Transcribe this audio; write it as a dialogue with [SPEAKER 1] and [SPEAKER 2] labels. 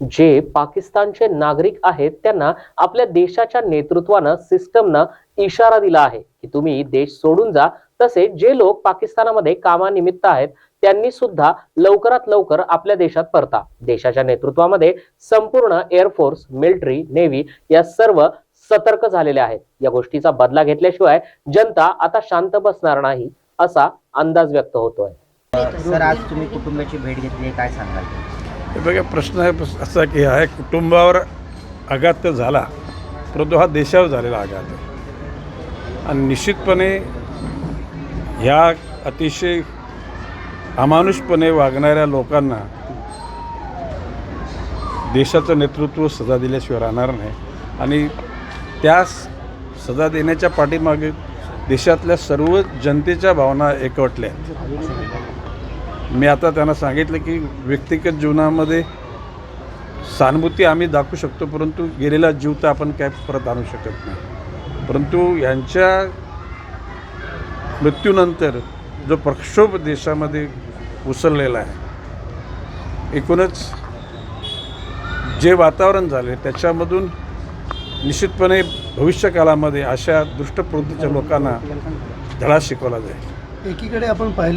[SPEAKER 1] जे पाकिस्तानचे नागरिक आहेत त्यांना आपल्या देशाच्या नेतृत्वानं सिस्टमनं इशारा दिला आहे की तुम्ही देश सोडून जा. तसेच जे लोक पाकिस्तानामध्ये कामानिमित्त आहेत त्यांनी सुद्धा लवकरात लवकर आपल्या देशात परता. देशाच्या नेतृत्वामध्ये संपूर्ण एअरफोर्स मिलिटरी नेव्ही या सर्व सतर्क झालेल्या आहेत. या गोष्टीचा बदला घेतल्याशिवाय जनता आता शांत बसणार नाही असा अंदाज व्यक्त होतोय.
[SPEAKER 2] सर आज तुम्ही कुटुंबाची भेट घेतली काय सांगाल?
[SPEAKER 3] हे बघा प्रश्न आहे असा की हा कुटुंबावर आघात तर झाला परंतु हा देशावर झालेला आघात आहे. आणि निश्चितपणे ह्या अतिशय अमानुषपणे वागणाऱ्या लोकांना देशाचं नेतृत्व सजा दिल्याशिवाय राहणार नाही. आणि त्या सजा देण्याच्या पाठीमागे देशातल्या सर्व जनतेच्या भावना एकवटल्या. मी आता त्यांना सांगितलं की व्यक्तिगत जीवनामध्ये सहानुभूती आम्ही दाखवू शकतो परंतु गेलेला जीव तर आपण काय परत आणू शकत नाही. परंतु यांच्या मृत्यूनंतर जो प्रक्षोभ देशामध्ये उसळलेला आहे एकूणच जे वातावरण झाले त्याच्यामधून निश्चितपणे भविष्यकाळामध्ये अशा दुष्टप्रवृत्तीच्या लोकांना धडा शिकवला जाईल.
[SPEAKER 4] एकीकडे आपण पाहिलं